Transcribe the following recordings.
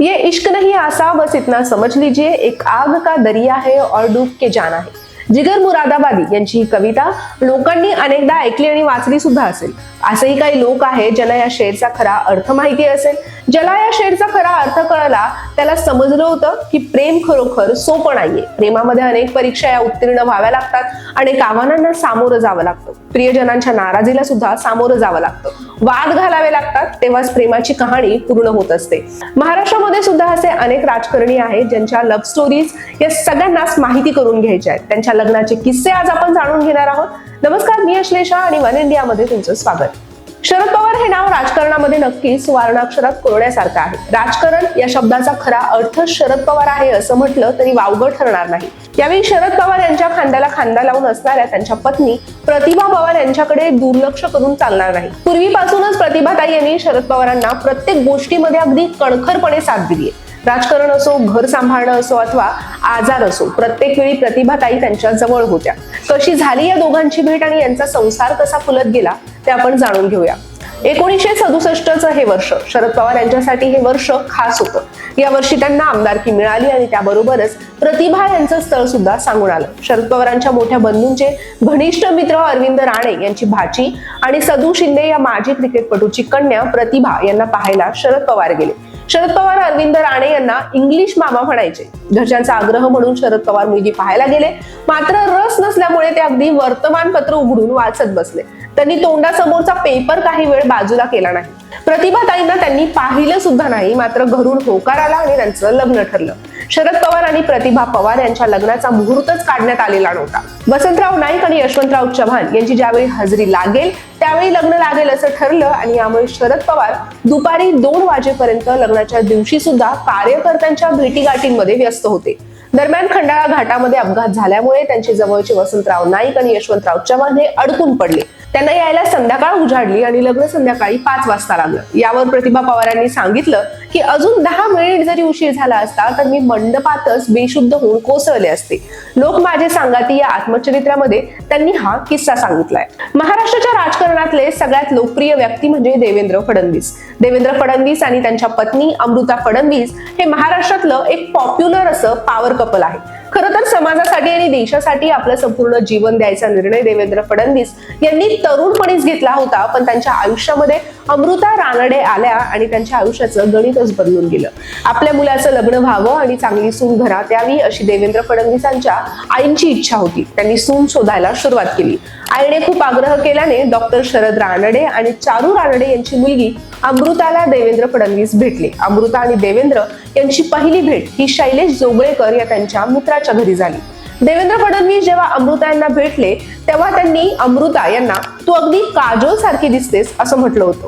ये इश्क नहीं आसा बस इतना समझ लीजिए एक आग का दरिया है और डूब के जाना है। जिगर मुरादाबादी यांची ही कविता लोकांनी अनेकदा ऐकली आणि वाचली सुद्धा असेल। असेही काही लोक आहेत ज्यांना या शेरचा खरा अर्थ माहिती असेल। ज्याला या शेरचा खरा अर्थ कळला त्याला समजलं होतं की प्रेम खरोखर सोपं नाहीये. प्रेमामध्ये अनेक परीक्षा या उत्तीर्ण व्हाव्या लागतात अनेक आव्हानांना सामोरं जावं लागतं. प्रियजनांच्या नाराजीला सुद्धा सामोरं जावं लागतं. वाद घालावे लागतात तेव्हाच प्रेमाची कहाणी पूर्ण होत असते. महाराष्ट्रामध्ये सुद्धा असे अनेक राजकारणी आहेत ज्यांच्या लव्ह स्टोरीज या सगळ्यांनाच माहिती करून घ्यायच्या आहेत. त्यांच्या लग्नाचे किस्से आज आपण जाणून घेणार आहोत. नमस्कार मी अश्लेषा आणि वन इंडियामध्ये तुमचं स्वागत. शरद पवार हे नाव राजकारणामध्ये नक्कीच सुवर्णाक्षरात कोरण्यासारखं आहे. राजकारण या शब्दाचा खरा अर्थ शरद पवार आहे असं म्हटलं तरी वावगं ठरणार नाही. यावेळी शरद पवार यांच्या खांद्याला खांदा लावून असणाऱ्या त्यांच्या पत्नी प्रतिभा पवार यांच्याकडे दुर्लक्ष करून चालणार नाही. पूर्वीपासूनच प्रतिभाताई यांनी शरद पवारांना प्रत्येक गोष्टीमध्ये अगदी कणखरपणे साथ दिली आहे. राजकारण असो घर सांभाळणं असो अथवा आजार असो प्रत्येक वेळी प्रतिभाताई त्यांच्या जवळ होत्या. कशी झाली या दोघांची भेट आणि यांचा संसार कसा फुलत गेला ते आपण जाणून घेऊया. एकोणीसशे सदुसष्टचं हे वर्ष शरद पवार यांच्यासाठी हे वर्ष खास होतं. या वर्षी त्यांना आमदारकी मिळाली आणि त्याबरोबरच प्रतिभा यांचं स्थळ सुद्धा सांगून आलं. शरद पवारांच्या मोठ्या बंधूंचे घनिष्ठ मित्र अरविंद राणे यांची भाची आणि सदू शिंदे या माजी क्रिकेटपटूची कन्या प्रतिभा यांना पाहायला शरद पवार गेले. शरद पवार अरविंद राणे यांना इंग्लिश मामा म्हणायचे. घरच्यांचा आग्रह म्हणून शरद पवार मुलगी पाहायला गेले. मात्र रस नसल्यामुळे ते अगदी वर्तमानपत्र उघडून वाचत बसले. त्यांनी तोंडासमोरचा पेपर काही वेळ बाजूला केला नाही. प्रतिभाताईंना त्यांनी पाहिलं सुद्धा नाही मात्र घरून होकार आला आणि त्यांचं लग्न ठरलं. शरद पवार आणि प्रतिभा पवार यांच्या लग्नाचा मुहूर्तच काढण्यात आलेला नव्हता. वसंतराव नाईक आणि यशवंतराव चव्हाण यांची ज्यावेळी हजेरी लागेल त्यावेळी लग्न लागेल असं ठरलं आणि यामुळे शरद पवार दुपारी दोन वाजेपर्यंत लग्नाच्या दिवशी सुद्धा कार्यकर्त्यांच्या भेटीगाठींमध्ये व्यस्त होते. दरम्यान खंडाळा घाटामध्ये अपघात झाल्यामुळे त्यांचे जवळचे वसंतराव नाईक आणि यशवंतराव चव्हाण हे अडकून पडले. त्यांना यायला संध्याकाळ उजाडली आणि लग्न संध्याकाळी पाच वाजता लागलं. यावर प्रतिभा पवारांनी सांगितलं की अजून दहा मिनिट जरी उशीर झाला असता तर मी मंडपातच बेशुद्ध होऊन कोसळले असते. लोक माझे सांगाती या आत्मचरित्रामध्ये त्यांनी हा किस्सा सांगितलाय. महाराष्ट्राच्या राजकारणातले सगळ्यात लोकप्रिय व्यक्ती म्हणजे देवेंद्र फडणवीस. देवेंद्र फडणवीस आणि त्यांच्या पत्नी अमृता फडणवीस हे महाराष्ट्रातलं एक पॉप्युलर असं पॉवर कपल आहे. खरं तर समाजासाठी आणि देशासाठी आपलं संपूर्ण जीवन द्यायचा निर्णय देवेंद्र फडणवीस यांनी तरुणपणीच घेतला होता पण त्यांच्या आयुष्यामध्ये अमृता रानडे आल्या आणि त्यांच्या आयुष्याचं गणितच बदलून गेलं. आपल्या मुलाचं लग्न व्हावं आणि चांगली सून घरात यावी अशी देवेंद्र फडणवीसांच्या आईंची इच्छा होती. त्यांनी सून शोधायला सुरुवात केली. आईने खूप आग्रह केल्याने डॉक्टर शरद रानडे आणि चारू रानडे यांची मुलगी अमृताला देवेंद्र फडणवीस भेटले. अमृता आणि देवेंद्र यांची पहिली भेट ही शैलेश जोगळेकर या त्यांच्या मित्राच्या घरी झाली. देवेंद्र फडणवीस जेव्हा अमृता यांना भेटले तेव्हा त्यांनी अमृता यांना तू अगदी काजोल सारखी दिसतेस असं म्हटलं होतं.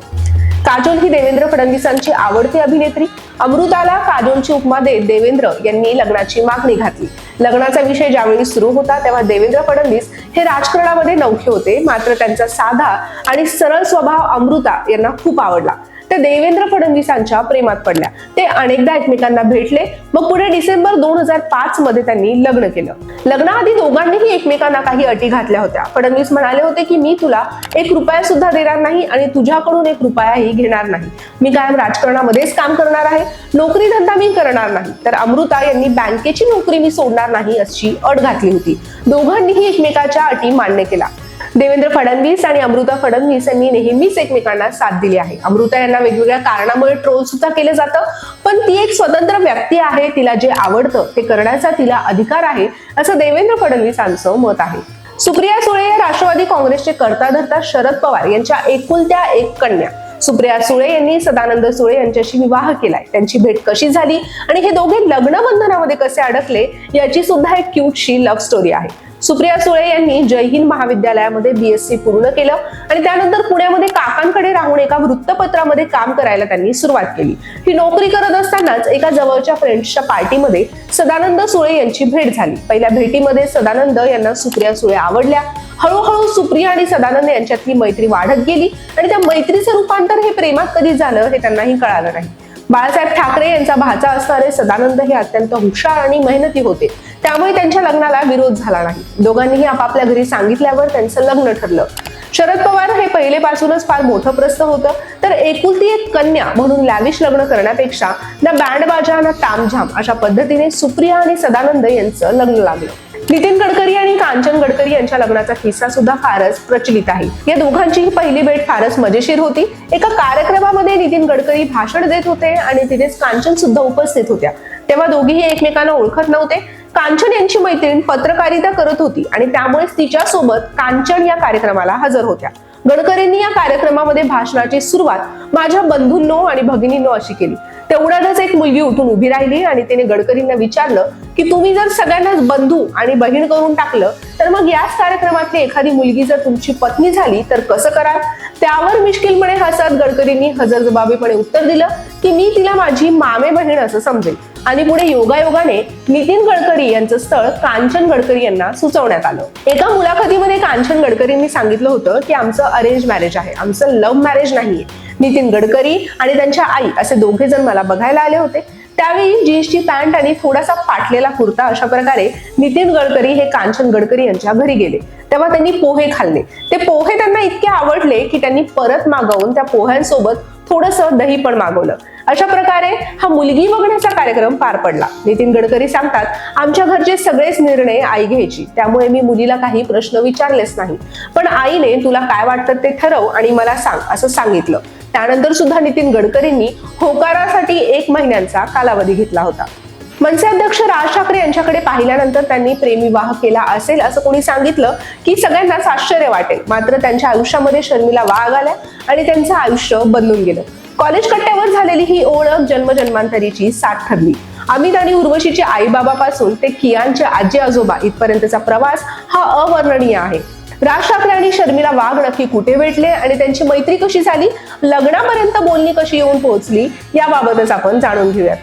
काजोल ही देवेंद्र फडणवीसांची आवडती अभिनेत्री. अमृताला काजोलची उपमा देत देवेंद्र यांनी लग्नाची मागणी घातली. लग्नाचा विषय ज्यावेळी सुरू होता तेव्हा देवेंद्र फडणवीस हे राजकारणामध्ये नौखे होते. मात्र त्यांचा साधा आणि सरळ स्वभाव अमृता यांना खूप आवडला. ते देवेंद्र फडणवीसांच्या प्रेमात पडल्या. ते अनेकदा एकमेकांना भेटले मग पुढे डिसेंबर दोन हजार पाच मध्ये त्यांनी लग्न केलं. लग्नाआधी दोघांनीही एकमेकांना काही अटी घातल्या होत्या. फडणवीस म्हणाले होते की मी तुला एक रुपया सुद्धा देणार नाही आणि तुझ्याकडून एक रुपयाही घेणार नाही. मी कायम राजकारणामध्येच काम करणार आहे. नोकरी धंदा मी करणार नाही. तर अमृता यांनी बँकेची नोकरी मी सोडणार नाही अशी अट घातली होती. दोघांनीही एकमेकाच्या अटी मान्य केला देवेंद्र फडणवीस आणि अमृता फडणवीस यांनी नेहमीच एकमेकांना साथ दिली आहे. अमृता यांना वेगवेगळ्या कारणामुळे ट्रोल सुद्धा केलं जातं पण ती एक स्वतंत्र व्यक्ती आहे तिला जे आवडतं ते करण्याचा तिला अधिकार आहे असं देवेंद्र फडणवीसांचं मत आहे. सुप्रिया सुळे या राष्ट्रवादी काँग्रेसचे करता धरता शरद पवार यांच्या एकुलत्या एक कन्या. सुप्रिया सुळे यांनी सदानंद सुळे यांच्याशी विवाह केलाय. त्यांची भेट कशी झाली आणि हे दोघे लग्न बंधनामध्ये कसे अडकले याची सुद्धा एक क्यूटशी लव्ह स्टोरी आहे. सुप्रिया सुळे यांनी जय हिंद महाविद्यालयामध्ये बीएससी पूर्ण केलं आणि त्यानंतर पुण्यामध्ये काकांकडे राहून एका वृत्तपत्रामध्ये काम करायला त्यांनी सुरुवात केली. ही नोकरी करत असतानाच एका जवळच्या फ्रेंड्सच्या पार्टीमध्ये सदानंद सुळे यांची भेट झाली. पहिल्या भेटीमध्ये सदानंद यांना सुप्रिया सुळे आवडल्या. हळूहळू सुप्रिया आणि सदानंद यांच्यातली मैत्री वाढत गेली आणि त्या मैत्रीचं रूपांतर हे प्रेमात कधी झालं हे त्यांनाही कळालं नाही. बाळासाहेब ठाकरे यांचा भाचा असणारे सदानंद हे अत्यंत हुशार आणि मेहनती होते. त्यामुळे त्यांच्या लग्नाला विरोध झाला नाही. दोघांनीही आपापल्या घरी सांगितल्यावर त्यांचं लग्न ठरलं. शरद पवार हे पहिलेपासूनच फार मोठं प्रस्त होतं. तर एकुलती एक कन्या म्हणून लॅविश लग्न करण्यापेक्षा ना बँड बाजा ना तामझाम अशा पद्धतीने सुप्रिया आणि सदानंद यांचं लग्न लागलं. नितीन गडकरी आणि कांचन गडकरी यांच्या लग्नाचा किस्सा सुद्धा फारच प्रचलित आहे. या दोघांचीही पहिली भेट फारच मजेशीर होती. एका कार्यक्रमामध्ये नितीन गडकरी भाषण देत होते आणि तिथेच कांचन सुद्धा उपस्थित होत्या. तेव्हा दोघीही एकमेकांना ओळखत नव्हते. कांचन यांची मैत्रीण पत्रकारिता करत होती आणि त्यामुळेच तिच्या सोबत कांचन या कार्यक्रमाला हजर होत्या. गडकरींनी या कार्यक्रमामध्ये भाषणाची सुरुवात माझ्या बंधूंनो आणि भगिनींनो अशी केली. तेवढ्यातच एक मुलगी उठून उभी राहिली आणि तिने गडकरींना विचारलं की तुम्ही जर सगळ्यांनाच बंधू आणि बहीण करून टाकलं तर मग याच कार्यक्रमातली एखादी मुलगी जर तुमची पत्नी झाली तर कसं कराल? त्यावर मिश्किलपणे हसत गडकरींनी हजरजबाबीपणे उत्तर दिलं की मी तिला माझी मामे बहीण असं समजेल. आणि पुढे योगायोगाने नितीन गडकरी यांचं स्थळ कांचन गडकरी यांना सुचवण्यात आलं. एका मुलाखतीमध्ये कांचन गडकरींनी सांगितलं होतं की आमचं अरेंज मॅरेज आहे. आमचं लव्ह मॅरेज नाहीये. नितीन गडकरी आणि त्यांच्या आई असे दोघे जण मला बघायला आले होते. त्यावेळी जीन्सची पॅन्ट आणि थोडासा फाटलेला कुर्ता अशा प्रकारे नितीन गडकरी हे कांचन गडकरी यांच्या घरी गेले. तेव्हा त्यांनी पोहे खाल्ले. ते पोहे त्यांना इतके आवडले की त्यांनी परत मागवून त्या पोह्यांसोबत थोडंसं दही पण मागवलं. अशा प्रकारे हा मुलगी बघण्याचा कार्यक्रम पार पडला. नितीन गडकरी सांगतात आमच्या घरचे सगळेच निर्णय आई घ्यायची. त्यामुळे मी मुलीला काही प्रश्न विचारलेच नाही. पण आईने तुला काय वाटतं ते ठरव आणि मला सांग असं सांगितलं. त्यानंतर सुद्धा नितीन गडकरींनी होकारासाठी एक महिन्यांचा कालावधी घेतला होता. मनसे अध्यक्ष राज ठाकरे यांच्याकडे पाहिल्यानंतर त्यांनी प्रेमविवाह केला असेल असं कोणी सांगितलं की सगळ्यांनाच आश्चर्य वाटेल. मात्र त्यांच्या आयुष्यामध्ये शर्मिला वाघ आल्या आणि त्यांचं आयुष्य बदलून गेलं. कॉलेज कट्ट्यावर झालेली ही ओळख जन्मजन्मांतरीची साथ ठरली. अमित आणि उर्वशीचे आईबाबापासून ते कियांचे आजी आजोबा इथपर्यंतचा प्रवास हा अवर्णनीय आहे. राज ठाकरे आणि शर्मिला वाघ नक्की कुठे भेटले आणि त्यांची मैत्री कशी झाली? लग्नापर्यंत बोलणी कशी येऊन पोहोचली? याबाबतच आपण जाणून घेऊयात.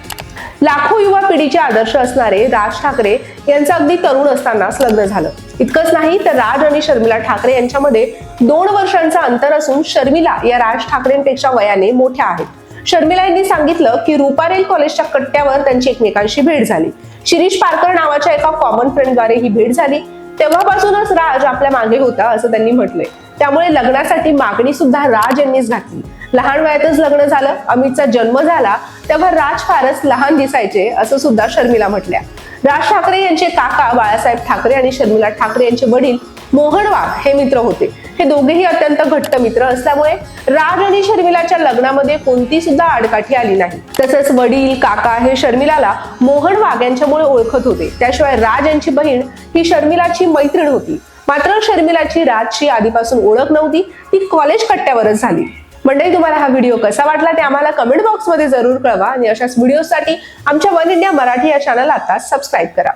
लाखो युवा पिढीचे आदर्श असणारे राज ठाकरे यांचं अगदी तरुण असतानाच लग्न झालं. इतकंच नाही तर राज आणि शर्मिला ठाकरे यांच्यामध्ये दोन वर्षांचं अंतर असून शर्मिला या राज ठाकरेंपेक्षा वयाने मोठ्या आहेत. शर्मिला यांनी सांगितलं की रुपारेल कॉलेजच्या कट्ट्यावर त्यांची एकमेकांशी भेट झाली. शिरीष पारकर नावाच्या एका कॉमन फ्रेंडद्वारे ही भेट झाली. तेव्हापासूनच राज आपल्या मागे होता असं त्यांनी म्हटलंय. त्यामुळे लग्नासाठी मागणी सुद्धा राज यांनीच घातली. लहान वयातच लग्न झालं अमितचा जन्म झाला तेव्हा राज फारच लहान दिसायचे असं सुद्धा शर्मिला म्हटल्या. राज ठाकरे यांचे काका बाळासाहेब ठाकरे आणि शर्मिला ठाकरे यांचे वडील मोहन वाघ हे मित्र होते. हे दोघेही अत्यंत घट्ट मित्र असल्यामुळे राज आणि शर्मिलाच्या लग्नामध्ये कोणती सुद्धा आडकाठी आली नाही. तसंच वडील काका हे शर्मिलाला मोहन वाघ यांच्यामुळे ओळखत होते. त्याशिवाय राज यांची बहीण ही शर्मिलाची मैत्रीण होती. मात्र शर्मिलाची राजची आधीपासून ओळख नव्हती ती कॉलेज कट्ट्यावरच झाली. मंडळी तुम्हाला हा व्हिडिओ कसा वाटला ते आम्हाला कमेंट बॉक्समध्ये जरूर कळवा आणि अशाच व्हिडिओसाठी आमच्या वन इंडिया मराठी या चॅनल आता सबस्क्राईब करा.